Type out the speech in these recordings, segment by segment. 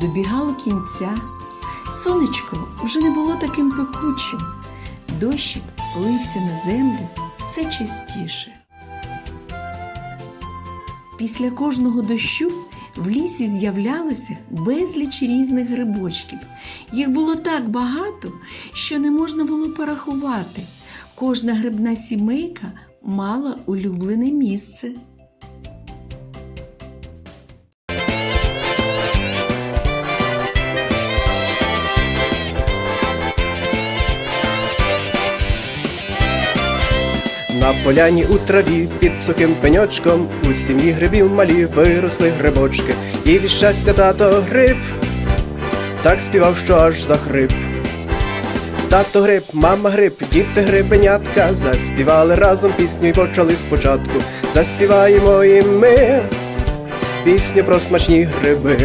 добігало кінця. Сонечко вже не було таким пекучим. Дощик лився на землю все частіше. Після кожного дощу в лісі з'являлося безліч різних грибочків. Їх було так багато, що не можна було порахувати. Кожна грибна сімейка мала улюблене місце. На поляні у траві під сухим пеньочком у сім'ї грибів малі виросли грибочки, і від щастя тато гриб так співав, що аж захрип. Тато гриб, мама гриб, діти грибенятка заспівали разом пісню і почали спочатку. Заспіваємо і ми пісню про смачні гриби.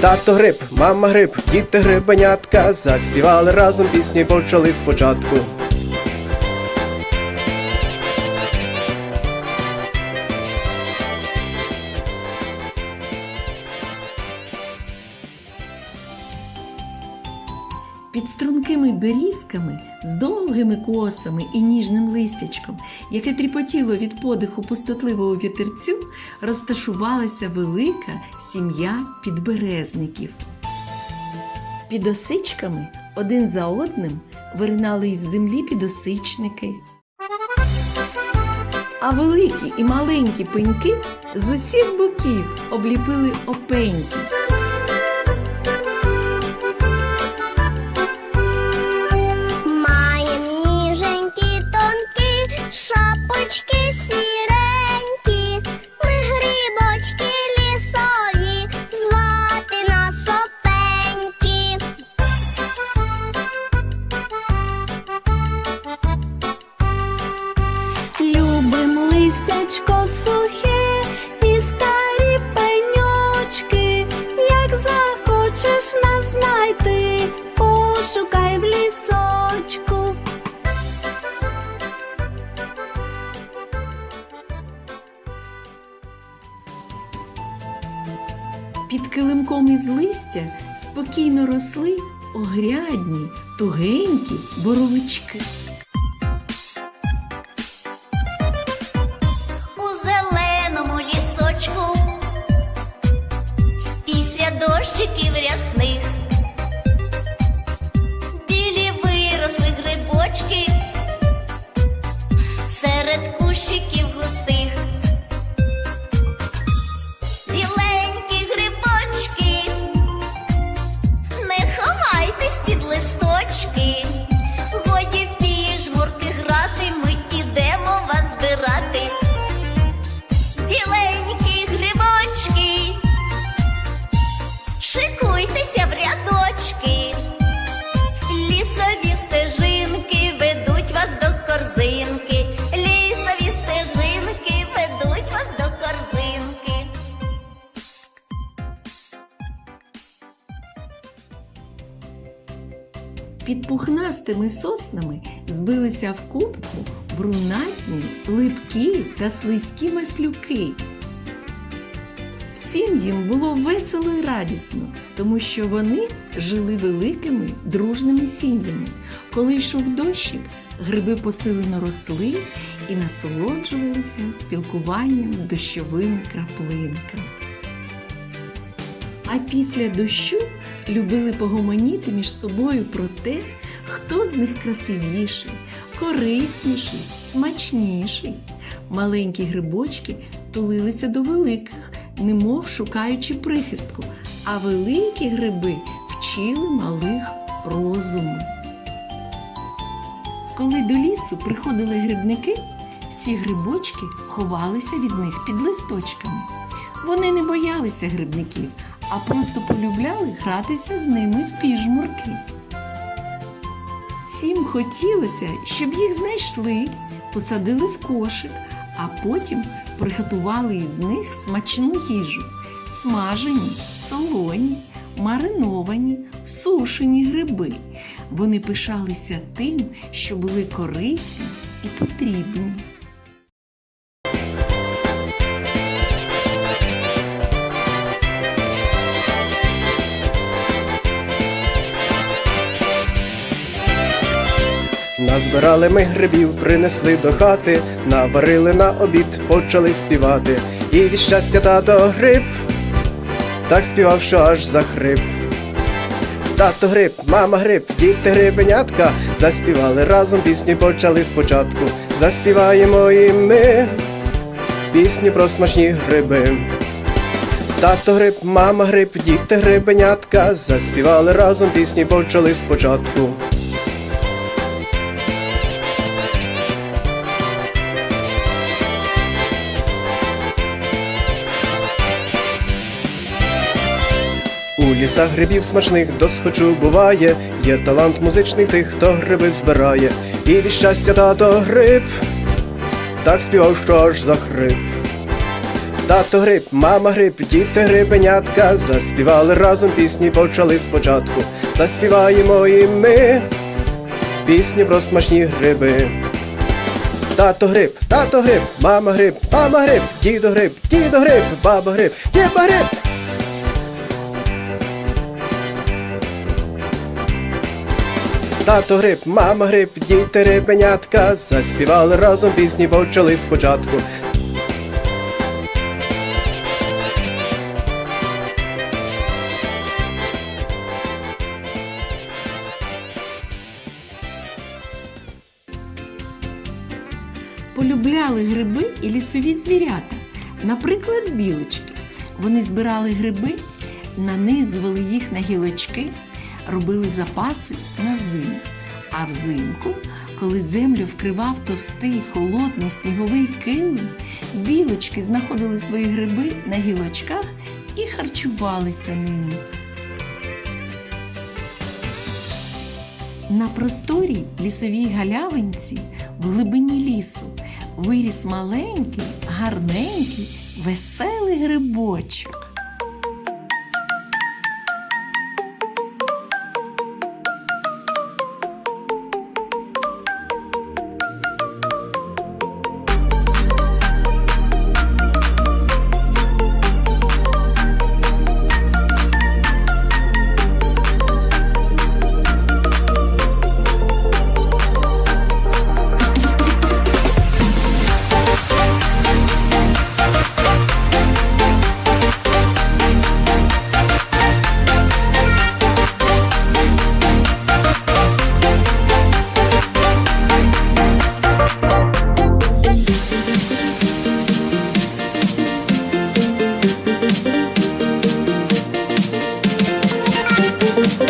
Тато гриб, мама гриб, діти грибенятка заспівали разом пісню і почали спочатку. Берізками з довгими косами і ніжним листячком, яке тріпотіло від подиху пустотливого вітерцю, розташувалася велика сім'я підберезників. Під осичками один за одним виринали із землі підосичники. А великі і маленькі пеньки з усіх боків обліпили опеньки. Листячко сухе і старі пеньочки. Як захочеш нас знайти, пошукай в лісочку. Під килимком із листя спокійно росли огрядні, тугенькі боровички. Під пухнастими соснами збилися в кубку брунатні, липкі та слизькі маслюки. Всім їм було весело і радісно, тому що вони жили великими дружними сім'ями. Коли йшов дощик, гриби посилено росли і насолоджувалися спілкуванням з дощовими краплинками. А після дощу любили погомоніти між собою про те, хто з них красивіший, корисніший, смачніший. Маленькі грибочки тулилися до великих, немов шукаючи прихистку, а великі гриби вчили малих розуму. Коли до лісу приходили грибники, всі грибочки ховалися від них під листочками. Вони не боялися грибників, а просто полюбляли гратися з ними в піжмурки. Всім хотілося, щоб їх знайшли, посадили в кошик, а потім приготували із них смачну їжу, смажені, солоні, мариновані, сушені гриби. Вони пишалися тим, що були корисні і потрібні. Назбирали ми грибів, принесли до хати, наварили на обід, почали співати. І від щастя тато гриб, так співав, що аж захрип. Тато гриб, мама гриб, діти грибенятка, заспівали разом пісню, почали спочатку. Заспіваємо і ми пісню про смачні гриби. Тато гриб, мама гриб, діти грибенятка, заспівали разом пісні, почали спочатку. У лісах грибів смачних досхочу буває, є талант музичний тих, хто гриби збирає, і від щастя тато гриб, так співав, що аж захрип. Тато гриб, мама гриб, діти грибенятка, заспівали разом пісні, почали спочатку. Заспіваємо і ми пісню про смачні гриби. Тато гриб, тато гриб, мама гриб, мама гриб, дідо гриб, дідо гриб, баба гриб, баба гриб. Тато гриб, мама гриб, діти рибенятка, заспівали разом пісні, почали спочатку. Полюбляли гриби і лісові звірята, наприклад, білочки. Вони збирали гриби, нанизували їх на гілочки, робили запаси на зиму. А взимку, коли землю вкривав товстий холодний сніговий килим, білочки знаходили свої гриби на гілочках і харчувалися ними. На просторій лісовій галявинці в глибині лісу виріс маленький, гарненький, веселий грибочок. Він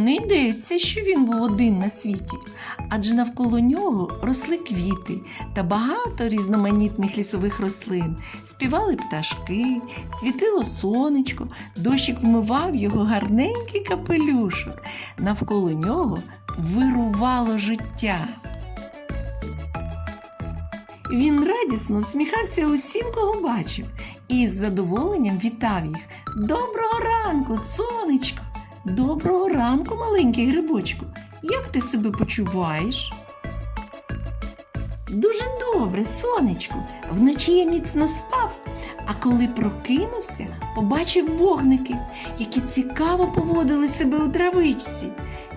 не йдеться, що він був один на світі, адже навколо нього росли квіти та багато різноманітних лісових рослин. Співали пташки, світило сонечко, дощик вмивав його гарненький капелюшок. Навколо нього вирувало життя. Він радісно всміхався усім, кого бачив, і з задоволенням вітав їх. Доброго ранку, сонечко! Доброго ранку, маленький грибочку. Як ти себе почуваєш? Дуже добре, сонечку. Вночі я міцно спав, а коли прокинувся, побачив вогники, які цікаво поводили себе у травичці.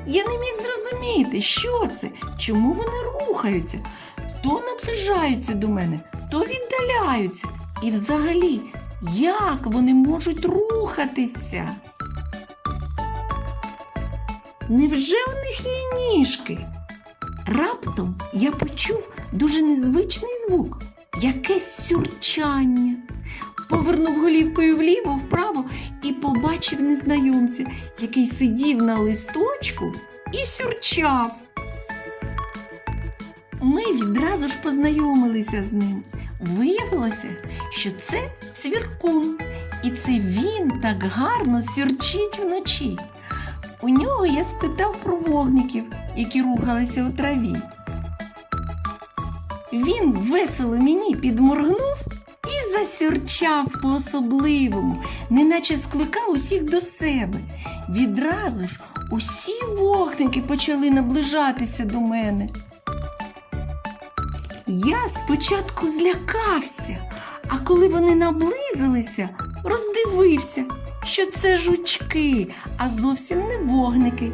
Я не міг зрозуміти, що це, чому вони рухаються, то наближаються до мене, то віддаляються. І взагалі, як вони можуть рухатися? Невже в них є ніжки? Раптом я почув дуже незвичний звук, якесь сюрчання. Повернув голівкою вліво, вправо і побачив незнайомця, який сидів на листочку і сюрчав. Ми відразу ж познайомилися з ним. Виявилося, що це цвіркун, і це він так гарно сюрчить вночі. У нього я спитав про вогників, які рухалися у траві. Він весело мені підморгнув і засюрчав по-особливому, неначе скликав усіх до себе. Відразу ж усі вогники почали наближатися до мене. Я спочатку злякався, а коли вони наблизилися, роздивився, що це жучки, а зовсім не вогники,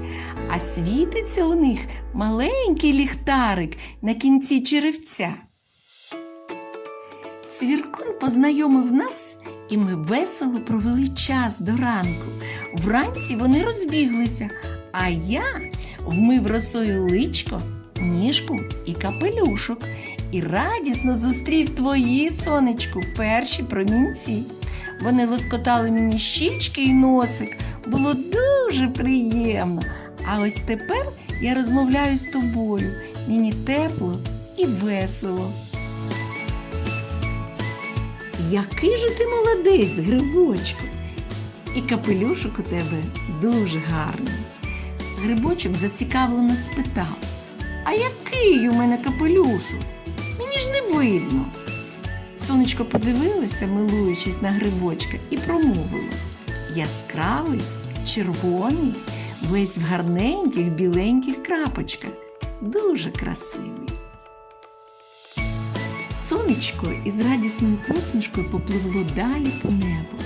а світиться у них маленький ліхтарик на кінці черевця. Цвіркун познайомив нас, і ми весело провели час до ранку. Вранці вони розбіглися, а я вмив росою личко, ніжку і капелюшок і радісно зустрів твої, сонечку, перші промінці. Вони лоскотали мені щічки і носик. Було дуже приємно. А ось тепер я розмовляю з тобою. Мені тепло і весело. Який же ти молодець, грибочку! І капелюшок у тебе дуже гарний. Грибочок зацікавлено спитав: А який у мене капелюшок? Мені ж не видно. Сонечко подивилося, милуючись на грибочка, і промовило яскравий, червоний, весь в гарненьких біленьких крапочках. Дуже красивий. Сонечко із радісною посмішкою попливло далі по небу,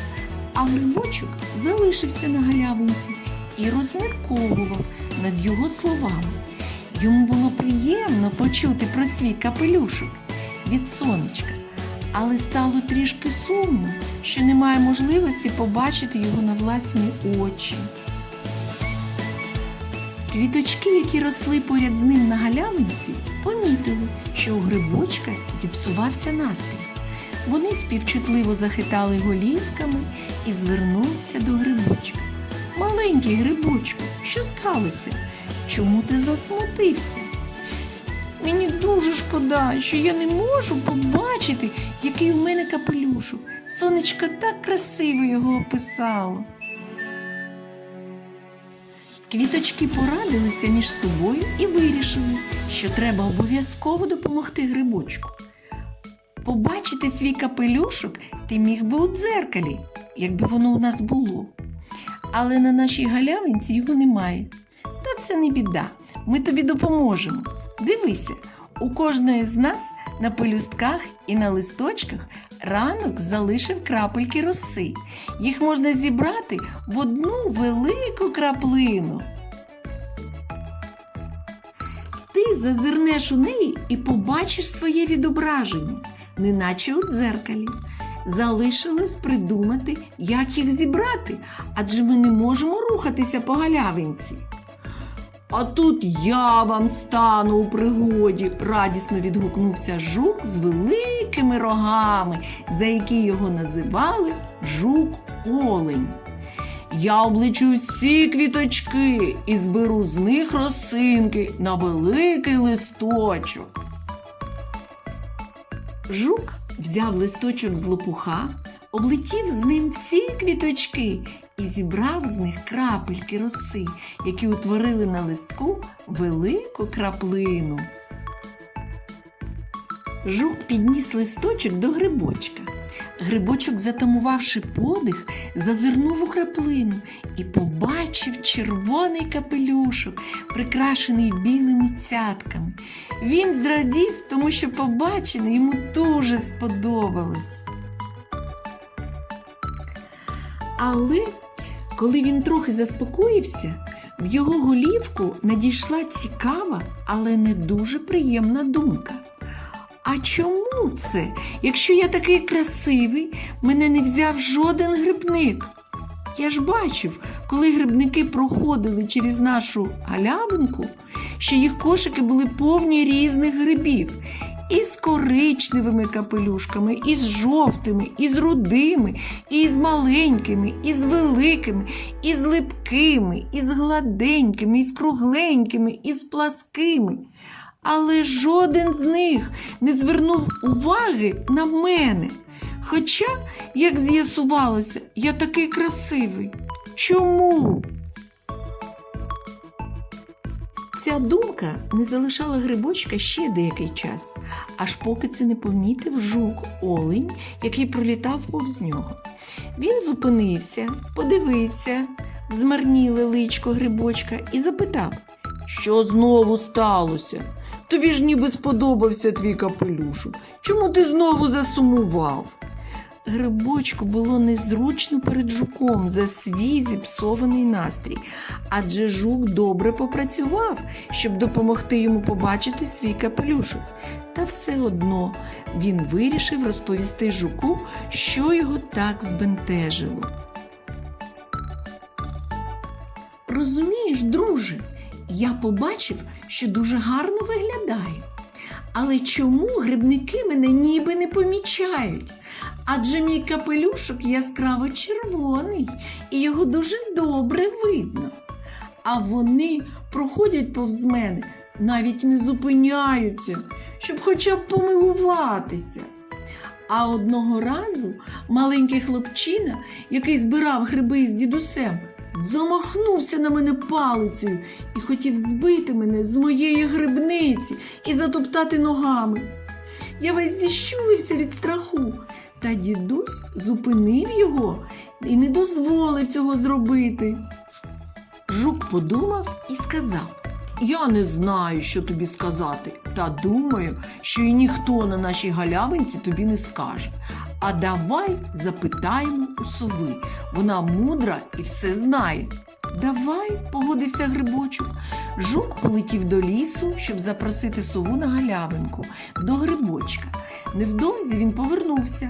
а грибочок залишився на галявинці і розмірковував над його словами. Йому було приємно почути про свій капелюшок від сонечка, але стало трішки сумно, що немає можливості побачити його на власні очі. Квіточки, які росли поряд з ним на галявинці, помітили, що у грибочка зіпсувався настрій. Вони співчутливо захитали голівками і звернулися до грибочка. Маленький грибочку, що сталося? Чому ти засмутився? Мені дуже шкода, що я не можу побачити, який у мене капелюшок. Сонечко так красиво його описало. Квіточки порадилися між собою і вирішили, що треба обов'язково допомогти грибочку. Побачити свій капелюшок ти міг би у дзеркалі, якби воно у нас було. Але на нашій галявинці його немає. Та це не біда. Ми тобі допоможемо. Дивися, у кожної з нас на пелюстках і на листочках ранок залишив крапельки роси. Їх можна зібрати в одну велику краплину. Ти зазирнеш у неї і побачиш своє відображення, неначе у дзеркалі. Залишилось придумати, як їх зібрати, адже ми не можемо рухатися по галявинці. А тут я вам стану у пригоді, радісно відгукнувся жук з великими рогами, за які його називали жук-олень. Я обличу всі квіточки і зберу з них росинки на великий листочок. Жук взяв листочок з лопуха, облетів з ним всі квіточки і зібрав з них крапельки роси, які утворили на листку велику краплину. Жук підніс листочок до грибочка. Грибочок, затамувавши подих, зазирнув у краплину і побачив червоний капелюшок, прикрашений білими цятками. Він зрадів, тому що побачене йому дуже сподобалось. Але коли він трохи заспокоївся, в його голівку надійшла цікава, але не дуже приємна думка. А чому це? Якщо я такий красивий, мене не взяв жоден грибник. Я ж бачив, коли грибники проходили через нашу галявинку, що їх кошики були повні різних грибів. І з коричневими капелюшками, і з жовтими, і з рудими, і з маленькими, і з великими, і з липкими, і з гладенькими, і з кругленькими, і з пласкими. Але жоден з них не звернув уваги на мене. Хоча, як з'ясувалося, я такий красивий. Чому? Ця думка не залишала грибочка ще деякий час, аж поки це не помітив жук олень, який пролітав повз нього. Він зупинився, подивився змарніле личко грибочка і запитав, що знову сталося? Тобі ж ніби сподобався твій капелюшок. Чому ти знову засумував? Грибочку було незручно перед жуком за свій зіпсований настрій, адже жук добре попрацював, щоб допомогти йому побачити свій капелюшок. Та все одно він вирішив розповісти жуку, що його так збентежило. Розумієш, друже, я побачив, що дуже гарно виглядаю. Але чому грибники мене ніби не помічають? Адже мій капелюшок яскраво червоний, і його дуже добре видно. А вони проходять повз мене, навіть не зупиняються, щоб хоча б помилуватися. А одного разу маленький хлопчина, який збирав гриби з дідусем, замахнувся на мене палицею і хотів збити мене з моєї грибниці і затоптати ногами. Я весь зіщулився від страху, та дідусь зупинив його і не дозволив цього зробити. Жук подумав і сказав: Я не знаю, що тобі сказати, та думаю, що і ніхто на нашій галявинці тобі не скаже. А давай запитаємо у сови. Вона мудра і все знає. Давай, погодився грибочок. Жук полетів до лісу, щоб запросити сову на галявинку до грибочка. Невдовзі він повернувся.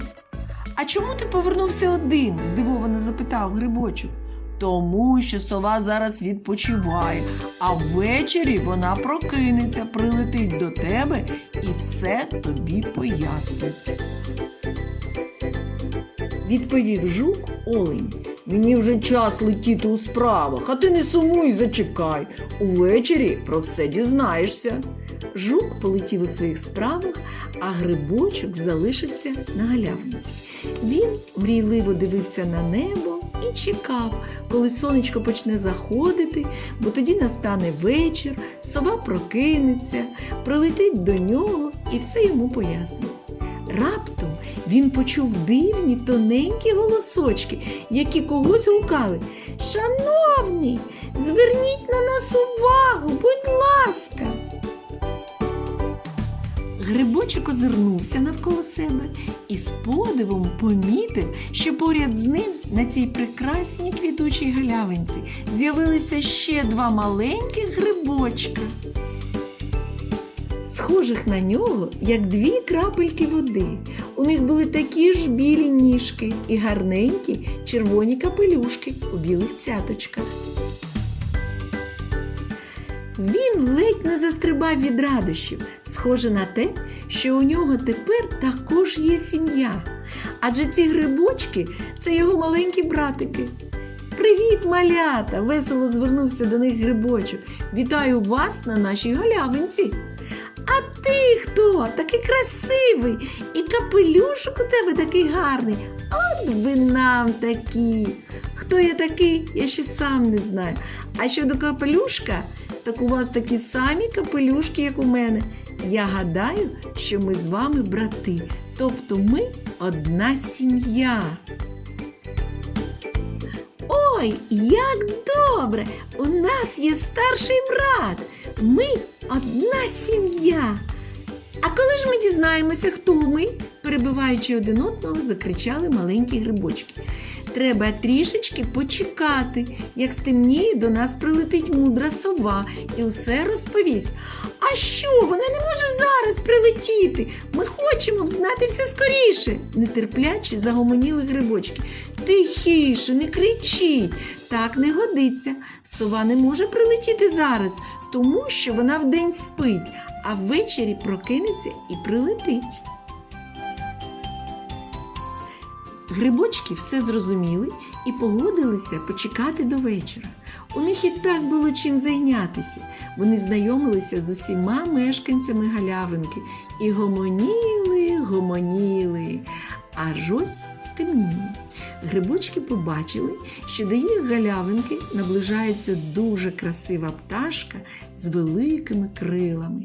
А чому ти повернувся один? здивовано запитав грибочок. Тому що сова зараз відпочиває, а ввечері вона прокинеться, прилетить до тебе і все тобі пояснить. Відповів жук олень. Мені вже час летіти у справах, а ти не сумуй, зачекай. Увечері про все дізнаєшся. Жук полетів у своїх справах, а грибочок залишився на галявинці. Він мрійливо дивився на небо і чекав, коли сонечко почне заходити, бо тоді настане вечір, сова прокинеться, прилетить до нього і все йому пояснить. Раптом він почув дивні тоненькі голосочки, які когось гукали. Шановні, зверніть на нас увагу, будь ласка. Грибочок озирнувся навколо себе і з подивом помітив, що поряд з ним на цій прекрасній квітучій галявинці з'явилися ще два маленьких грибочка. Схожих на нього, як дві крапельки води. У них були такі ж білі ніжки і гарненькі червоні капелюшки у білих цяточках. Він ледь не застрибав від радощів, схоже на те, що у нього тепер також є сім'я. Адже ці грибочки це його маленькі братики. Привіт, малята! весело звернувся до них грибочок. Вітаю вас на нашій галявинці. А ти хто? Такий красивий, і капелюшок у тебе такий гарний. От би нам такі. Хто я такий, я ще сам не знаю. А щодо капелюшка, так у вас такі самі капелюшки, як у мене. Я гадаю, що ми з вами брати, тобто ми одна сім'я. Ой, як добре! У нас є старший брат. Ми одна сім'я. А коли ж ми дізнаємося, хто ми? перебиваючи один одного, закричали маленькі грибочки. Треба трішечки почекати, як стемніє, до нас прилетить мудра сова і усе розповість. А що, вона не може зараз прилетіти? Ми хочемо взнати все скоріше. Нетерпляче загомоніли грибочки. Тихіше, не кричіть. Так не годиться. Сова не може прилетіти зараз, тому що вона вдень спить, а ввечері прокинеться і прилетить. Грибочки все зрозуміли і погодилися почекати до вечора. У них і так було чим зайнятися. Вони знайомилися з усіма мешканцями галявинки і гомоніли, гомоніли. Аж ось стемніло. Грибочки побачили, що до їх галявинки наближається дуже красива пташка з великими крилами.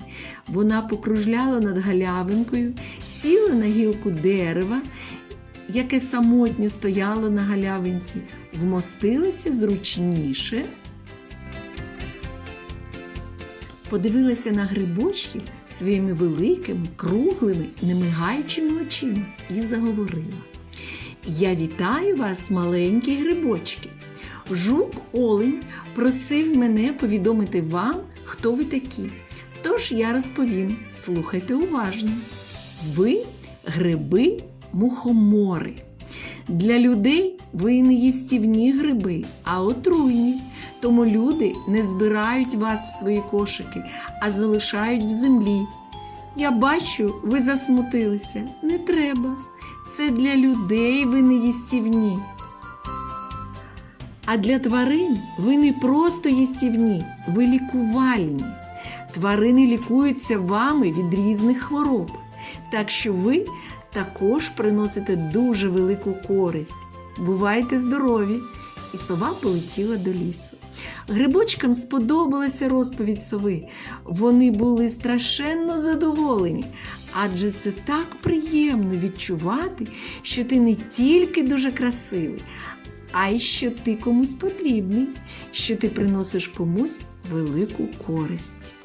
Вона покружляла над галявинкою, сіла на гілку дерева, яке самотньо стояло на галявинці, вмостилася зручніше, подивилася на грибочків своїми великими, круглими, немигаючими очима і заговорила. Я вітаю вас, маленькі грибочки. Жук Олень просив мене повідомити вам, хто ви такі. Тож я розповім, слухайте уважно. Ви гриби мухомори. Для людей ви не їстівні гриби, а отруйні. Тому люди не збирають вас в свої кошики, а залишають в землі. Я бачу, ви засмутилися. Не треба. Це для людей ви не їстівні. А для тварин ви не просто їстівні, ви лікувальні. Тварини лікуються вами від різних хвороб. Так що ви також приносите дуже велику користь. Бувайте здорові! І сова полетіла до лісу. Грибочкам сподобалася розповідь сови. Вони були страшенно задоволені, адже це так приємно відчувати, що ти не тільки дуже красивий, а й що ти комусь потрібний, що ти приносиш комусь велику користь.